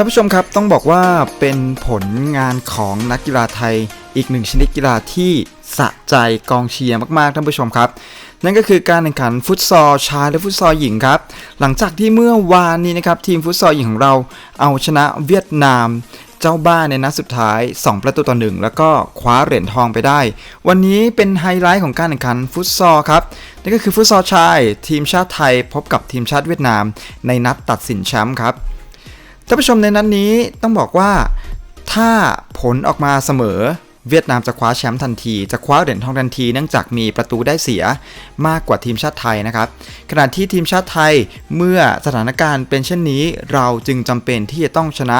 ท่านผู้ชมครับต้องบอกว่าเป็นผลงานของนักกีฬาไทยอีกหนึ่งชนิดกีฬาที่สะใจกองเชียร์มากๆท่านผู้ชมครับ นั่นก็คือการแข่งขันฟุตซอลชายและฟุตซอลหญิงครับ หลังจากที่เมื่อวานนี้นะครับทีมฟุตซอลหญิงของเราเอาชนะเวียดนามเจ้าบ้านในนัดสุดท้าย 2 ประตูต่อหนึ่งแล้วก็คว้าเหรียญทองไปได้ วันนี้เป็นไฮไลท์ของการแข่งขันฟุตซอลครับนั่นก็คือฟุตซอลชาย ทีมชาติไทยพบกับทีมชาติเวียดนาม ในนัดตัดสินแชมป์ครับ ท่านผู้ชมในนั้นนี้ต้องบอกว่า ถ้าผลออกมาเสมอเวียดนามจะคว้าแชมป์ทันที จะคว้าเหรียญทองทันทีเนื่องจากมีประตูได้เสียมากกว่าทีมชาติไทยนะครับ ขณะที่ทีมชาติไทยเมื่อสถานการณ์เป็นเช่นนี้ เราจึงจำเป็นที่จะต้องชนะ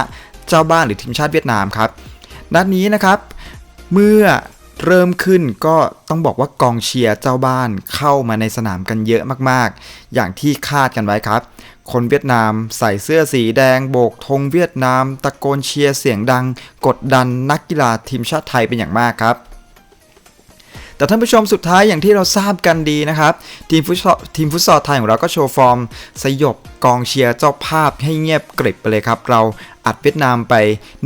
เจ้าบ้านหรือทีมชาติเวียดนามครับนัดนี้นะครับ เมื่อเริ่มขึ้นก็ต้องบอกว่ากองเชียร์เจ้าบ้านเข้ามาในสนามกันเยอะมากๆ อย่างที่คาดกันไว้ครับ คนเวียดนามใส่เสื้อสีแดงโบกธงเวียดนาม ตะโกนเชียร์เสียงดัง กดดันนักกีฬาทีมชาติไทยเป็นอย่างมากครับแต่ท่านผู้ชมสุดท้ายอย่างที่เราทราบกันดีนะครับ ทีมฟุตซอลทีมฟุตซอลไทยของเราก็โชว์ฟอร์ม สยบกองเชียร์เจ้าภาพให้เงียบกริบไปเลยครับ เราอัดเวียดนามไป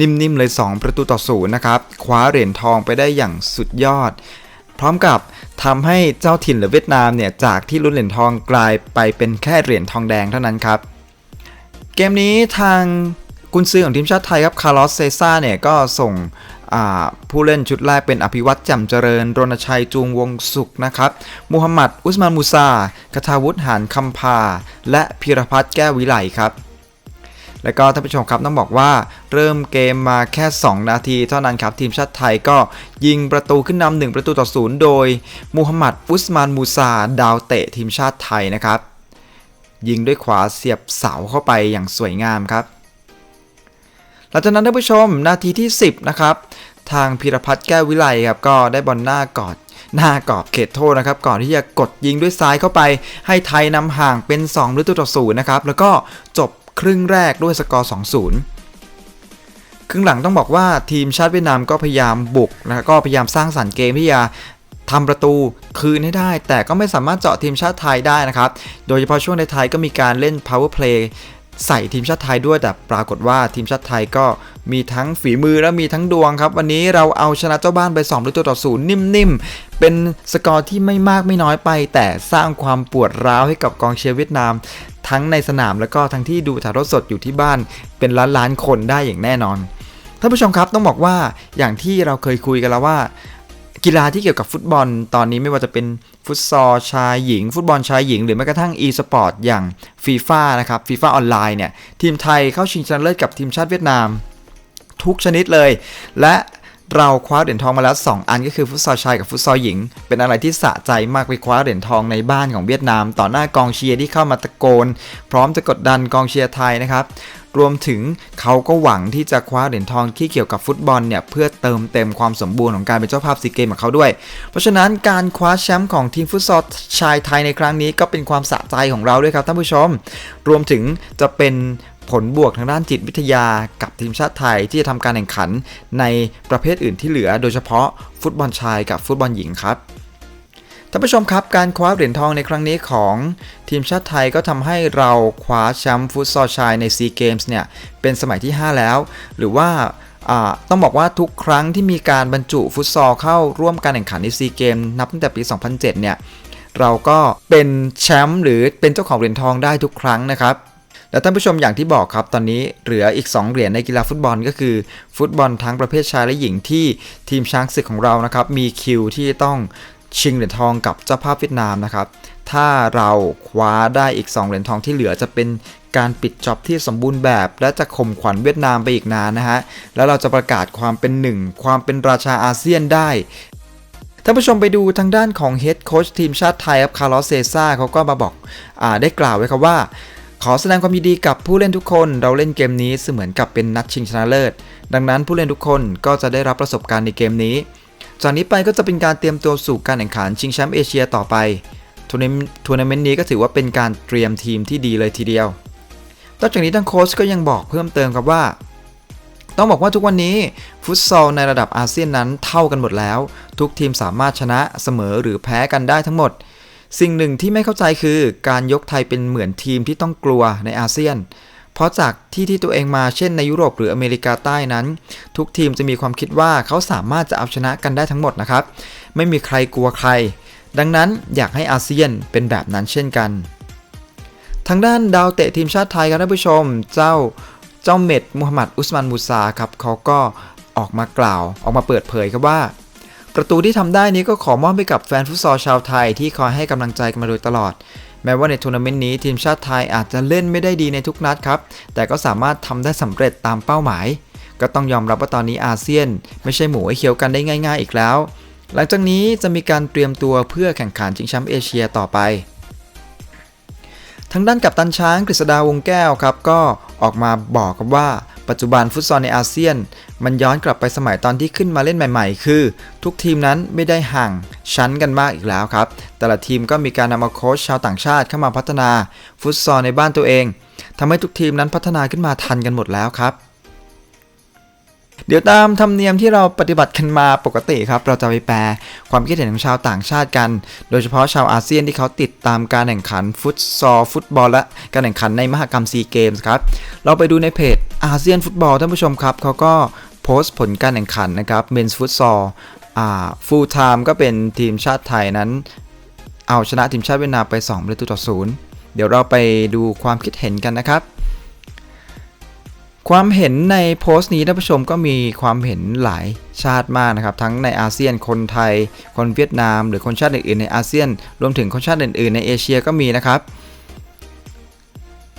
นิ่มๆเลย 2 ประตูต่อศูนย์นะครับ คว้าเหรียญทองไปได้อย่างสุดยอด พร้อมกับ ทำให้เจ้าถิ่นหรือเวียดนามเนี่ยจากที่ลุ้นเหรียญทองกลายไปเป็นแค่เหรียญทองแดงเท่านั้นครับ เกมนี้ทางกุนซือของทีมชาติไทยครับคาร์ลอสเซซ่าเนี่ยก็ส่งผู้เล่นชุดแรกเป็นอภิวัตรจำเจริญ รณชัยจูงวงสุขนะครับมูฮัมหมัดอุสมานมูซากทาวุฒิหานคำพา และพิรพัฒน์แก้ววิไลครับ และก็ท่านผู้ชมครับต้องบอกว่าเริ่มเกมมาแค่ 2 นาที เท่านั้นครับทีมชาติไทยก็ยิงประตูขึ้นนำหนึ่งประตูต่อศูนย์โดยมูฮัมหมัดอุสมานมูซา ดาวเตะทีมชาติไทยนะครับ ยิงด้วยขวาเสียบเสาเข้าไปอย่างสวยงามครับหลังจากนั้นท่านผู้ชมนาทีที่ 10 นะครับ ทางพิรพัฒน์แก้ววิไลครับก็ได้บอลหน้ากอดหน้ากรอบเขตโทษนะครับ ก่อนที่จะกดยิงด้วยซ้ายเข้าไป ให้ไทยนำห่างเป็น2ประตูต่อศูนย์นะครับ แล้วก็จบ ครึ่งแรกด้วยสกอร์ 2-0 ครึ่งหลังต้องบอกว่าทีมชาติเวียดนามก็พยายามบุกนะก็พยายามสร้างสรรค์เกมที่จะทำประตูคืนให้ได้ แต่ก็ไม่สามารถเจาะทีมชาติไทยได้นะครับ โดยเฉพาะช่วงในไทยก็มีการเล่น power play ใส่ทีมชาติไทยด้วยแต่ปรากฏว่าทีมชาติไทยก็มีทั้งฝีมือและมีทั้งดวงครับ วันนี้เราเอาชนะเจ้าบ้านไป2ประตูต่อศูนย์นิ่มๆ เป็นสกอร์ที่ไม่มากไม่น้อยไป แต่สร้างความปวดร้าวให้กับกองเชียร์เวียดนาม ทั้งในสนามแล้วก็ทั้งที่ดูถ่ายทอดสดอยู่ที่บ้านเป็นล้านล้านคนได้อย่างแน่นอนท่านผู้ชมครับต้องบอกว่าอย่างที่เราเคยคุยกันแล้วว่า กีฬาที่เกี่ยวกับฟุตบอล ตอนนี้ไม่ว่าจะเป็นฟุตซอลชายหญิง ฟุตบอลชายหญิง หรือแม้กระทั่ง e สปอร์ตอย่างฟีฟ่านะครับฟีฟ่าออนไลน์เนี่ยทีมไทยเข้าชิงชนะเลิศกับทีมชาติเวียดนาม ทุกชนิดเลย และ เราคว้าเหรียญทองมาแล้ว 2 อันก็คือฟุตซอลชายกับฟุตซอลหญิง เป็นอะไรที่สะใจมากไปคว้าเหรียญทองในบ้านของเวียดนาม ต่อหน้ากองเชียร์ที่เข้ามาตะโกน พร้อมจะกดดันกองเชียร์ไทยนะครับรวมถึงเขาก็หวังที่จะคว้าเหรียญทองที่เกี่ยวกับฟุตบอลเนี่ยเพื่อเติมเต็มความสมบูรณ์ของการเป็นเจ้าภาพซีเกมของเขาด้วย เพราะฉะนั้นการคว้าแชมป์ของทีมฟุตซอลชายไทยในครั้งนี้ก็เป็นความสะใจของเราด้วยครับท่านผู้ชม รวมถึงจะเป็น ผลบวกทางด้านจิตวิทยากับทีมชาติไทยที่จะทำการแข่งขันในประเภทอื่นที่เหลือ โดยเฉพาะฟุตบอลชายกับฟุตบอลหญิงครับท่านผู้ชมครับการคว้าเหรียญทองในครั้งนี้ของทีมชาติไทยก็ทำให้เราคว้าแชมป์ฟุตซอลชายในซีเกมส์เนี่ยเป็นสมัยที่ 5 แล้ว หรือว่าต้องบอกว่าทุกครั้งที่มีการบรรจุฟุตซอลเข้าร่วมการแข่งขันในซีเกมนับตั้งแต่ปี 2007 เนี่ยเราก็เป็นแชมป์หรือเป็นเจ้าของเหรียญทองได้ทุกครั้งนะครับ และท่านผู้ชมอย่างที่บอกครับ ตอนนี้เหลืออีก 2 เหรียญในกีฬาฟุตบอลก็คือ ฟุตบอลทั้งประเภทชายและหญิงที่ทีมช้างศึกของเรานะครับ มีคิวที่ต้องชิงเหรียญทองกับเจ้าภาพเวียดนามนะครับ ถ้าเราคว้าได้อีก 2 เหรียญทองที่เหลือจะเป็นการปิดจ็อบที่สมบูรณ์แบบ และจะข่มขวัญเวียดนามไปอีกนานนะฮะ แล้วเราจะประกาศความเป็นหนึ่งความเป็นราชาอาเซียนได้ท่านผู้ชมไปดูทางด้านของเฮดโค้ชทีมชาติไทยครับคาร์ลอสเซซ่าเขาก็มาบอกอได้กล่าวไว้ครับว่า ขอแสดงความยินดีกับผู้เล่นทุกคน เราเล่นเกมนี้เสมือนกับเป็นนัดชิงชนะเลิศ ดังนั้นผู้เล่นทุกคนก็จะได้รับประสบการณ์ในเกมนี้ จากนี้ไปก็จะเป็นการเตรียมตัวสู่การแข่งขันชิงแชมป์เอเชียต่อไปทัวร์นาเมนต์นี้ก็ถือว่าเป็นการเตรียมทีมที่ดีเลยทีเดียวนอกจากนี้ทางโค้ชก็ยังบอกเพิ่มเติมครับว่า ต้องบอกว่าทุกวันนี้ฟุตซอลในระดับอาเซียนนั้นเท่ากันหมดแล้ว ทุกทีมสามารถชนะเสมอหรือแพ้กันได้ทั้งหมด สิ่งหนึ่งที่ไม่เข้าใจคือการยกไทยเป็นเหมือนทีมที่ต้องกลัวในอาเซียน เพราะจากที่ที่ตัวเองมาเช่นในยุโรปหรืออเมริกาใต้นั้น ทุกทีมจะมีความคิดว่าเขาสามารถจะเอาชนะกันได้ทั้งหมดนะครับ ไม่มีใครกลัวใคร ดังนั้นอยากให้อาเซียนเป็นแบบนั้นเช่นกัน ทางด้านดาวเตะทีมชาติไทยครับท่านผู้ชม เจ้าเจ้าเม็ดมูฮัมหมัดอุสมานมูซาครับเขาก็ออกมากล่าว ออกมาเปิดเผยครับว่า ประตูที่ทำได้นี้ก็ขอมอบให้กับแฟนฟุตซอลชาวไทยที่คอยให้กำลังใจกันมาโดยตลอด แม้ว่าในทัวร์นาเมนต์นี้ทีมชาติไทยอาจจะเล่นไม่ได้ดีในทุกนัดครับ แต่ก็สามารถทำได้สำเร็จตามเป้าหมาย ก็ต้องยอมรับว่าตอนนี้อาเซียน ไม่ใช่หมูให้เคี้ยวกันได้ง่าย ๆ อีกแล้ว หลังจากนี้จะมีการเตรียมตัวเพื่อแข่งขันชิงแชมป์เอเชียต่อไป ทางด้านกัปตันช้างกฤษดาวงแก้วครับก็ออกมาบอกกับว่า ปัจจุบันฟุตซอลในอาเซียน มันย้อนกลับไปสมัยตอนที่ขึ้นมาเล่นใหม่ ๆ คือ ทุกทีมนั้นไม่ได้ห่างชั้นกันมากอีกแล้วครับ แต่ละทีมก็มีการนำเอาโค้ชชาวต่างชาติเข้ามาพัฒนาฟุตซอลในบ้านตัวเองทำให้ทุกทีมนั้นพัฒนาขึ้นมาทันกันหมดแล้วครับ ดี๋ยวตามธรรมเนียมที่เราปฏิบัติกันมาปกติครับ เราจะไปแปลความคิดเห็นของชาวต่างชาติกัน โดยเฉพาะชาวอาเซียนที่เขาติดตามการแข่งขันฟุตซอลฟุตบอลและการแข่งขันในมหกรรมซีเกมส์ครับ เราไปดูในเพจอาเซียนฟุตบอลท่านผู้ชมครับ เขาก็โพสต์ผลการแข่งขันนะครับเมนส์ฟุตซอลฟูลไทม์ก็เป็นทีมชาติไทยนั้น เอาชนะทีมชาติเวียดนามไป 2 ประตูต่อศูนย์เดี๋ยวเราไปดูความคิดเห็นกันนะครับ ความเห็นในโพสต์นี้ท่านผู้ชมก็มีความเห็นหลายชาติมากนะครับ ทั้งในอาเซียนคนไทย คนเวียดนาม หรือคนชาติอื่นๆในอาเซียน รวมถึงคนชาติอื่นๆในเอเชียก็มีนะครับ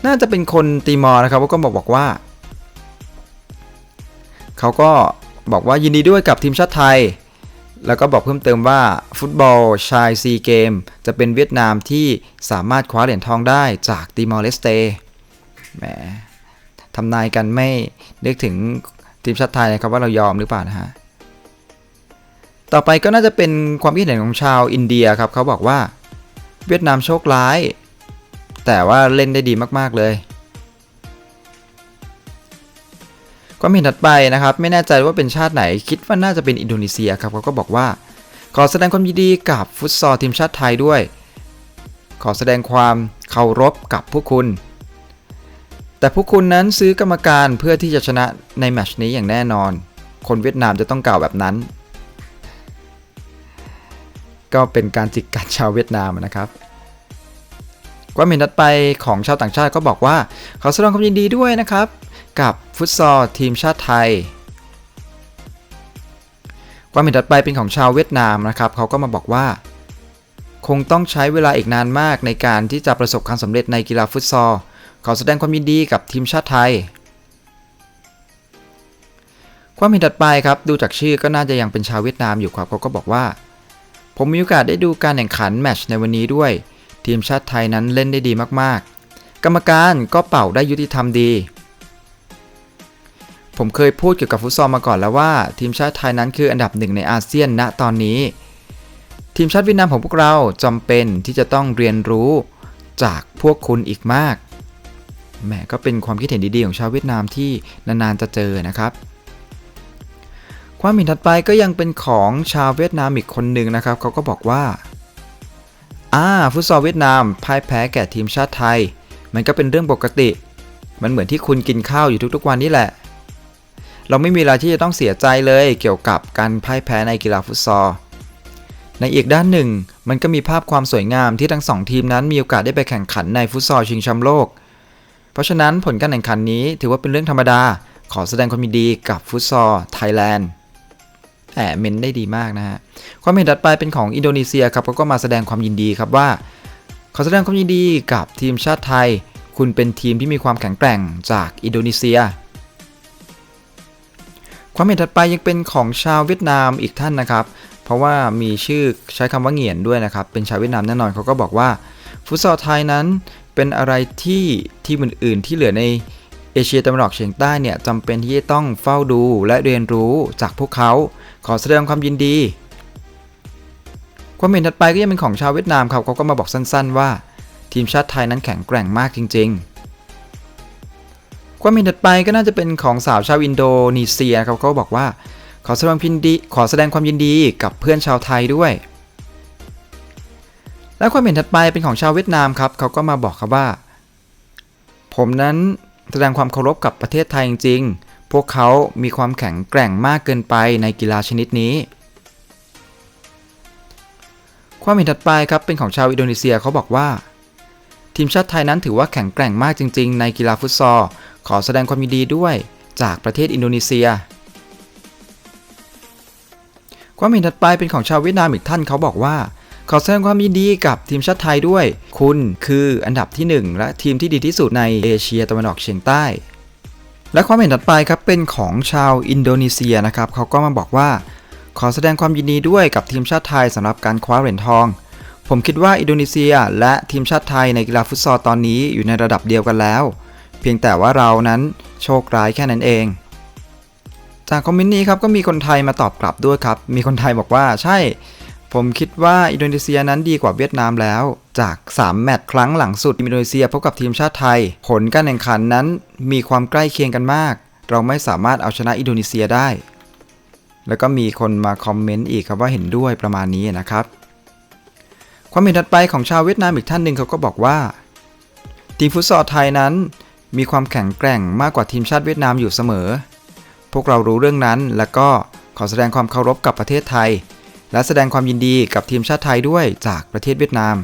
น่าจะเป็นคนตีมอร์นะครับก็บอกบอกว่า เขาก็บอกว่ายินดีด้วยกับทีมชาติไทย แล้วก็บอกเพิ่มเติมว่าฟุตบอลชายซีเกมจะเป็นเวียดนามที่สามารถคว้าเหรียญทองได้จากตีมอร์เลสเตแหม ทำนายกันไม่นึกถึงทีมชาติไทยนะครับว่าเรายอมหรือเปล่านะฮะต่อไปก็น่าจะเป็นความคิดเห็นของชาวอินเดียครับเขาบอกว่า เวียดนามโชคร้าย แต่ว่าเล่นได้ดีมากๆเลยความเห็นถัดไปนะครับ ไม่แน่ใจว่าเป็นชาติไหนคิดว่าน่าจะเป็นอินโดนีเซียครับเขาก็บอกว่า ขอแสดงความยินดีกับฟุตซอลทีมชาติไทยด้วย ขอแสดงความเคารพกับพวกคุณ แต่พวกคุณนั้นซื้อกรรมการเพื่อที่จะชนะในแมชนี้อย่างแน่นอน คนเวียดนามจะต้องกล่าวแบบนั้น ก็เป็นการจิกกัดชาวเวียดนามนะครับความเห็นถัดไปของชาวต่างชาติก็บอกว่าขอแสดงความยินดีด้วยนะครับ กับฟุตซอลทีมชาติไทยความเห็นถัดไปเป็นของชาวเวียดนามนะครับเขาก็มาบอกว่า คงต้องใช้เวลาอีกนานมากในการที่จะประสบความสำเร็จในกีฬาฟุตซอล ขอแสดงความยินดีกับทีมชาติไทย ความเห็นถัดไปครับ ดูจากชื่อก็น่าจะยังเป็นชาวเวียดนามอยู่ครับเขาก็บอกว่า ผมมีโอกาสได้ดูการแข่งขันแมตชในวันนี้ด้วย ทีมชาติไทยนั้นเล่นได้ดีมากๆ กรรมการก็เป่าได้ยุติธรรมดี ผมเคยพูดเกี่ยวกับฟุตซอลมาก่อนแล้วว่า ทีมชาติไทยนั้นคืออันดับหนึ่งในอาเซียนณตอนนี้ ทีมชาติเวียดนามของพวกเราจำเป็นที่จะต้องเรียนรู้จากพวกคุณอีกมาก แหมก็เป็นความคิดเห็นดีๆของชาวเวียดนามที่นานๆจะเจอนะครับ ความเห็นถัดไปก็ยังเป็นของชาวเวียดนามอีกคนหนึ่งนะครับเขาก็บอกว่าอ่าฟุตซอลเวียดนามพ่ายแพ้แก่ทีมชาติไทย มันก็เป็นเรื่องปกติ มันเหมือนที่คุณกินข้าวอยู่ทุกๆวันนี่แหละ เราไม่มีอะไรที่จะต้องเสียใจเลยเกี่ยวกับการพ่ายแพ้ในกีฬาฟุตซอลในอีกด้านหนึ่ง มันก็มีภาพความสวยงามที่ทั้งสองทีมนั้นมีโอกาสได้ไปแข่งขันในฟุตซอลชิงแชมป์โลก เพราะฉะนั้นผลการแข่งขันนี้ถือว่าเป็นเรื่องธรรมดา ขอแสดงความยินดีกับฟุตซอลไทยแลนด์แหมเมนได้ดีมากนะฮะ ความเห็นถัดไปเป็นของอินโดนีเซียครับเขาก็มาแสดงความยินดีครับว่า ขอแสดงความยินดีกับทีมชาติไทย คุณเป็นทีมที่มีความแข็งแกร่งจากอินโดนีเซีย ความเห็นถัดไปยังเป็นของชาวเวียดนามอีกท่านนะครับ เพราะว่ามีชื่อใช้คำว่าเหงียนด้วยนะครับ เป็นชาวเวียดนามแน่นอนเขาก็บอกว่า ฟุตซอลไทยนั้น เป็นอะไรที่ทีมอื่น ๆ ที่เหลือในเอเชียตะวันออกเฉียงใต้เนี่ยจำเป็นที่จะต้องเฝ้าดูและเรียนรู้จากพวกเขา ขอแสดงความยินดี ความเห็นถัดไปก็ยังเป็นของชาวเวียดนามครับเขาก็มาบอกสั้น ๆ ว่า ทีมชาติไทยนั้นแข็งแกร่งมากจริง ๆ ความเห็นถัดไปก็น่าจะเป็นของสาวชาวอินโดนีเซียครับเขาบอกว่า ขอแสดงความยินดีขอแสดงความยินดีกับเพื่อนชาวไทยด้วย และความเห็นถัดไปเป็นของชาวเวียดนามครับเขาก็มาบอกครับว่า ผมนั้นแสดงความเคารพกับประเทศไทยจริงๆ พวกเขามีความแข็งแกร่งมากเกินไปในกีฬาชนิดนี้ ความเห็นถัดไปครับเป็นของชาวอินโดนีเซียเขาบอกว่า ทีมชาติไทยนั้นถือว่าแข็งแกร่งมากจริง ๆ ในกีฬาฟุตซอล ขอแสดงความยินดีด้วยจากประเทศอินโดนีเซีย ความเห็นถัดไปเป็นของชาวเวียดนามอีกท่านเขาบอกว่า ขอแสดงความยินดีกับทีมชาติไทยด้วย คุณคืออันดับที่ 1 และทีมที่ดีที่สุดในเอเชียตะวันออกเฉียงใต้ และความเห็นถัดไปครับเป็นของชาวอินโดนีเซียนะครับเขาก็มาบอกว่า ขอแสดงความยินดีด้วยกับทีมชาติไทยสำหรับการคว้าเหรียญทอง ผมคิดว่าอินโดนีเซีย และทีมชาติไทยในกีฬาฟุตซอลตอนนี้อยู่ในระดับเดียวกันแล้ว เพียงแต่ว่าเรานั้นโชคร้ายแค่นั้นเองจากคอมเมนต์นี้ครับก็มีคนไทยมาตอบกลับด้วยครับ มีคนไทยบอกว่าใช่ ผมคิดว่าอินโดนีเซียนั้นดีกว่าเวียดนามแล้ว จาก 3 แมตช์ครั้งหลังสุดอินโดนีเซียพบกับทีมชาติไทย ผลการแข่งขันนั้นมีความใกล้เคียงกันมาก เราไม่สามารถเอาชนะอินโดนีเซียได้ แล้วก็มีคนมาคอมเมนต์อีกครับว่าเห็นด้วยประมาณนี้นะครับ ความเห็นถัดไปของชาวเวียดนามอีกท่านหนึ่งเขาก็บอกว่า ทีมฟุตซอลไทยนั้นมีความแข็งแกร่งมากกว่าทีมชาติเวียดนามอยู่เสมอ พวกเรารู้เรื่องนั้น และก็ขอแสดงความเคารพกับประเทศไทย และแสดงความยินดีกับทีมชาติไทยด้วยจากประเทศเวียดนาม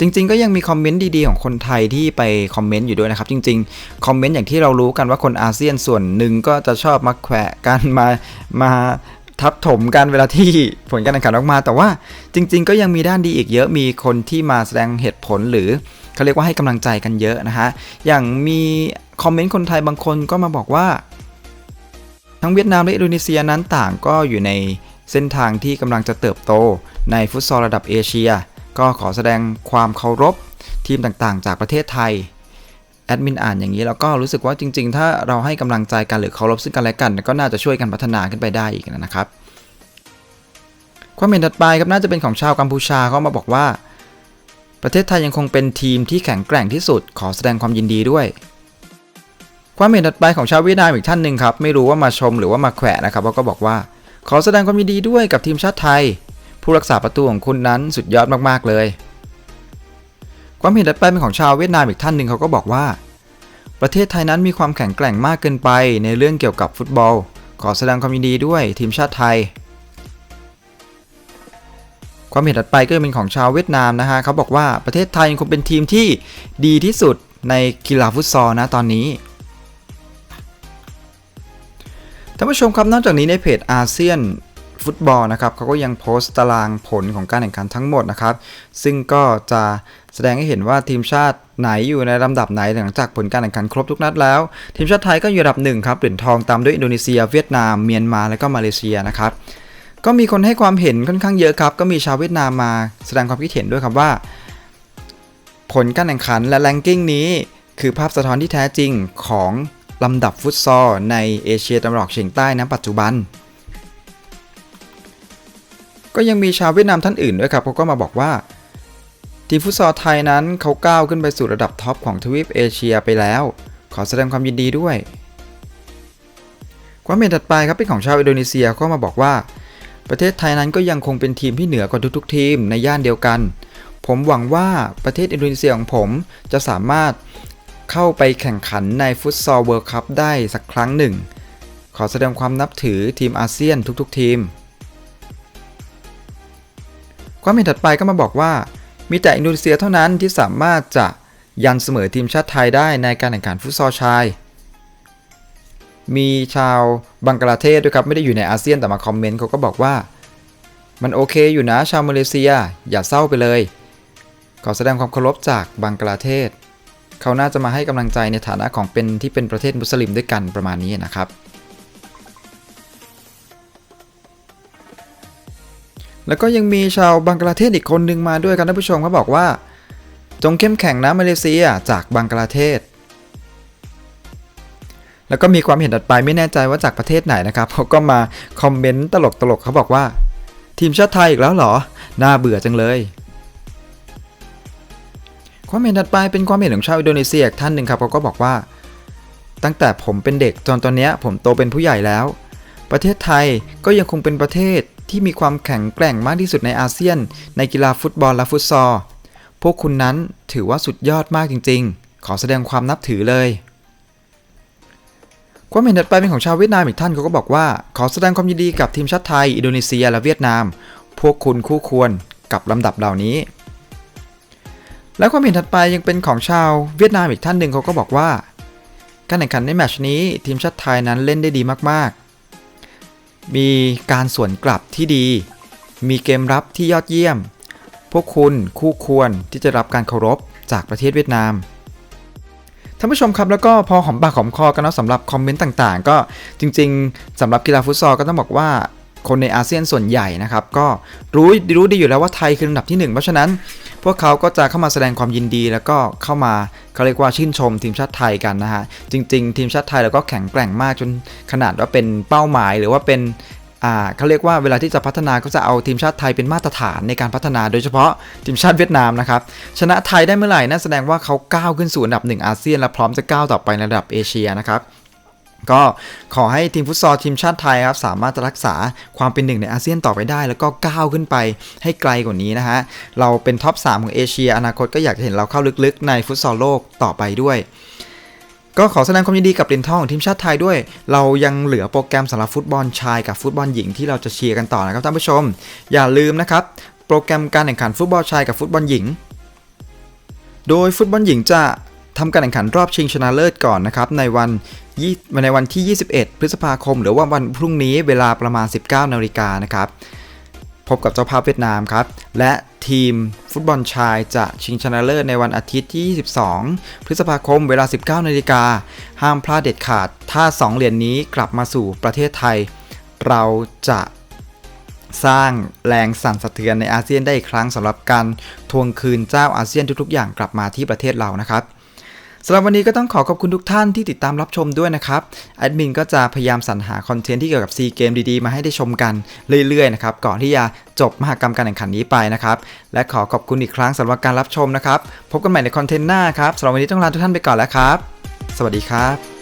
จริง ๆ ก็ยังมีคอมเมนต์ดีๆของคนไทยที่ไปคอมเมนต์อยู่ด้วยนะครับจริงๆคอมเมนต์อย่างที่เรารู้กันว่าคนอาเซียนส่วนหนึ่งก็จะชอบมาแขวะกันมามาทับถมกันเวลาที่ผลการแข่งขันออกมา แต่ว่าจริง ๆ ก็ยังมีด้านดีอีกเยอะมีคนที่มาแสดงเหตุผลหรือเขาเรียกว่าให้กำลังใจกันเยอะนะฮะอย่างมีคอมเมนต์คนไทยบางคนก็มาบอกว่า ทั้งเวียดนามและอินโดนีเซียนั้นต่างก็อยู่ใน เส้นทางที่กำลังจะเติบโตในฟุตซอลระดับเอเชีย ก็ขอแสดงความเคารพทีมต่างๆ จากประเทศไทยแอดมินอ่านอย่างนี้แล้วก็รู้สึกว่าจริง ๆ ถ้าเราให้กำลังใจกันหรือเคารพซึ่งกันและกัน ก็น่าจะช่วยกันพัฒนาขึ้นไปได้อีกนะครับ ความเห็นถัดไปครับน่าจะเป็นของชาวกัมพูชาเขามาบอกว่า ประเทศไทยยังคงเป็นทีมที่แข็งแกร่งที่สุด ขอแสดงความยินดีด้วย ความเห็นถัดไปของชาวเวียดนามอีกท่านหนึ่งครับไม่รู้ว่ามาชมหรือว่ามาแขวะนะครับเขาก็บอกว่า ขอแสดงความยินดีด้วยกับทีมชาติไทย ผู้รักษาประตูของคุณนั้นสุดยอดมากๆเลย ความเห็นถัดไปเป็นของชาวเวียดนามอีกท่านหนึ่งเขาก็บอกว่า ประเทศไทยนั้นมีความแข็งแกร่งมากเกินไปในเรื่องเกี่ยวกับฟุตบอล ขอแสดงความยินดีด้วยทีมชาติไทย ความเห็นถัดไปก็จะเป็นของชาวเวียดนามนะฮะเขาบอกว่าประเทศไทยยังคงเป็นทีมที่ดีที่สุดในกีฬาฟุตซอลนะตอนนี้ ท่านผู้ชมครับนอกจากนี้ในเพจอาเซียนฟุตบอลนะครับเขาก็ยังโพสต์ตารางผลของการแข่งขันทั้งหมดนะครับ ซึ่งก็จะแสดงให้เห็นว่าทีมชาติไหนอยู่ในลำดับไหนหลังจากผลการแข่งขันครบทุกนัดแล้ว ทีมชาติไทยก็อยู่อันดับหนึ่งครับเหรียญทองตามด้วยอินโดนีเซีย เวียดนามเมียนมาและก็มาเลเซียนะครับก็มีคนให้ความเห็นค่อนข้างเยอะครับ ก็มีชาวเวียดนามมาแสดงความคิดเห็นด้วยครับว่า ผลการแข่งขันและแรงกิ้งนี้ คือภาพสะท้อนที่แท้จริงของ ลำดับฟุตซอลในเอเชียตะวันออกเฉียงใต้ณปัจจุบัน ก็ยังมีชาวเวียดนามท่านอื่นด้วยครับเขาก็มาบอกว่า ทีมฟุตซอลไทยนั้นเขาก้าวขึ้นไปสู่ระดับท็อปของทวีปเอเชียไปแล้ว ขอแสดงความยินดีด้วย ความเห็นถัดไปครับเป็นของชาวอินโดนีเซียก็มาบอกว่า ประเทศไทยนั้นก็ยังคงเป็นทีมที่เหนือกว่าทุกๆ ทีมในย่านเดียวกันผมหวังว่าประเทศอินโดนีเซียของผมจะสามารถ เข้าไปแข่งขันในฟุตซอลเวิลด์คัพได้สักครั้งหนึ่ง ขอแสดงความนับถือทีมอาเซียนทุกๆทีม ความเห็นถัดไปก็มาบอกว่า มีแต่อินโดนีเซียเท่านั้นที่สามารถจะยันเสมอทีมชาติไทยได้ในการแข่งขันฟุตซอลชาย มีชาวบังกลาเทศด้วยครับ ไม่ได้อยู่ในอาเซียนแต่มาคอมเมนต์เขาก็บอกว่า มันโอเคอยู่นะชาวมาเลเซีย อย่าเศร้าไปเลย ขอแสดงความเคารพจากบังกลาเทศ เขาน่าจะมาให้กำลังใจในฐานะของเป็นที่เป็นประเทศมุสลิมด้วยกันประมาณนี้นะครับแล้วก็ยังมีชาวบังกลาเทศอีกคนหนึ่งมาด้วยครับท่านผู้ชมเขาบอกว่า จงเข้มแข็งนะมาเลเซียจากบังกลาเทศ แล้วก็มีความเห็นถัดไปไม่แน่ใจว่าจากประเทศไหนนะครับเขาก็มาคอมเมนต์ตลกๆเขาบอกว่า ทีมชาติไทยอีกแล้วเหรอ น่าเบื่อจังเลย ความเห็นถัดไปเป็นความเห็นของชาวอินโดนีเซียอีกท่านหนึ่งครับเขาก็บอกว่า ตั้งแต่ผมเป็นเด็กจนตอนนี้ผมโตเป็นผู้ใหญ่แล้ว ประเทศไทยก็ยังคงเป็นประเทศที่มีความแข็งแกร่งมากที่สุดในอาเซียน ในกีฬาฟุตบอลและฟุตซอลพวกคุณนั้นถือว่าสุดยอดมากจริง ๆ ขอแสดงความนับถือเลยความเห็นถัดไปเป็นของชาวเวียดนามอีกท่านเขาก็บอกว่า ขอแสดงความยินดีกับทีมชาติไทย อินโดนีเซียและเวียดนาม พวกคุณคู่ควรกับลำดับเหล่านี้ และความเห็นถัดไปยังเป็นของชาวเวียดนามอีกท่านหนึ่งเขาก็บอกว่า การแข่งขันในแมตชนี้ทีมชาติไทยนั้นเล่นได้ดีมากๆ มีการสวนกลับที่ดี มีเกมรับที่ยอดเยี่ยม พวกคุณคู่ควรที่จะรับการเคารพจากประเทศเวียดนามท่านผู้ชมครับแล้วก็พอหอมปากหอมคอกันนะสำหรับคอมเมนต์ต่างๆ ก็จริงๆสำหรับกีฬาฟุตซอลก็ต้องบอกว่าคนในอาเซียนส่วนใหญ่นะครับ ก็รู้รู้ดีอยู่แล้วว่าไทยคืออันดับที่หนึ่งเพราะฉะนั้น พวกเขาก็จะเข้ามาแสดงความยินดีแล้วก็เข้ามาเขาเรียกว่าชื่นชมทีมชาติไทยกันนะฮะ จริง ๆ ทีมชาติไทยเราก็แข็งแกร่งมากจนขนาดว่าเป็นเป้าหมายหรือว่าเป็นเขาเรียกว่าเวลาที่จะพัฒนาก็จะเอาทีมชาติไทยเป็นมาตรฐานในการพัฒนาโดยเฉพาะทีมชาติเวียดนามนะครับ ชนะไทยได้เมื่อไหร่นั่นแสดงว่าเขาก้าวขึ้นสู่อันดับหนึ่งอาเซียน และพร้อมจะก้าวต่อไปในระดับเอเชียนะครับ ก็ขอให้ทีมฟุตซอลทีมชาติไทยครับสามารถจะรักษาความเป็นหนึ่งในอาเซียนต่อไปได้ แล้วก็ก้าวขึ้นไปให้ไกลกว่านี้นะฮะ เราเป็นท็อป 3 ของเอเชีย อนาคตก็อยากจะเห็นเราเข้าลึกๆ ในฟุตซอลโลกต่อไปด้วย ก็ขอแสดงความยินดีกับเหรียญทองของทีมชาติไทยด้วย เรายังเหลือโปรแกรมสำหรับฟุตบอลชายกับฟุตบอลหญิงที่เราจะเชียร์กันต่อนะครับท่านผู้ชม อย่าลืมนะครับโปรแกรมการแข่งขันฟุตบอลชายกับฟุตบอลหญิง โดยฟุตบอลหญิงจะทำการแข่งขันรอบชิงชนะเลิศก่อนนะครับในวัน ในวันที่ 21 พฤษภาคม หรือว่าวันพรุ่งนี้เวลาประมาณ 19นาฬิกานะครับพบกับเจ้าภาพเวียดนามครับ และทีมฟุตบอลชายจะชิงชนะเลิศในวันอาทิตย์ที่ 22 พฤษภาคมเวลา 19นาฬิกาห้ามพลาดเด็ดขาด ถ้า 2 เหรียญนนี้กลับมาสู่ประเทศไทย เราจะสร้างแรงสั่นสะเทือนในอาเซียนได้อีกครั้งสำหรับการทวงคืนเจ้าอาเซียนทุกๆ อย่างกลับมาที่ประเทศเรานะครับ สำหรับวันนี้ก็ต้องขอขอบคุณทุกท่านที่ติดตามรับชมด้วยนะครับแอดมินก็จะพยายามสรรหาคอนเทนต์ที่เกี่ยวกับซีเกมดีๆ มาให้ได้ชมกันเรื่อยๆนะครับก่อนที่จะจบมหกรรมการแข่งขันนี้ไปนะครับและขอขอบคุณอีกครั้งสำหรับการรับชมนะครับพบกันใหม่ในคอนเทนต์หน้าครับสำหรับวันนี้ต้องลาทุกท่านไปก่อนแล้วครับ สวัสดีครับ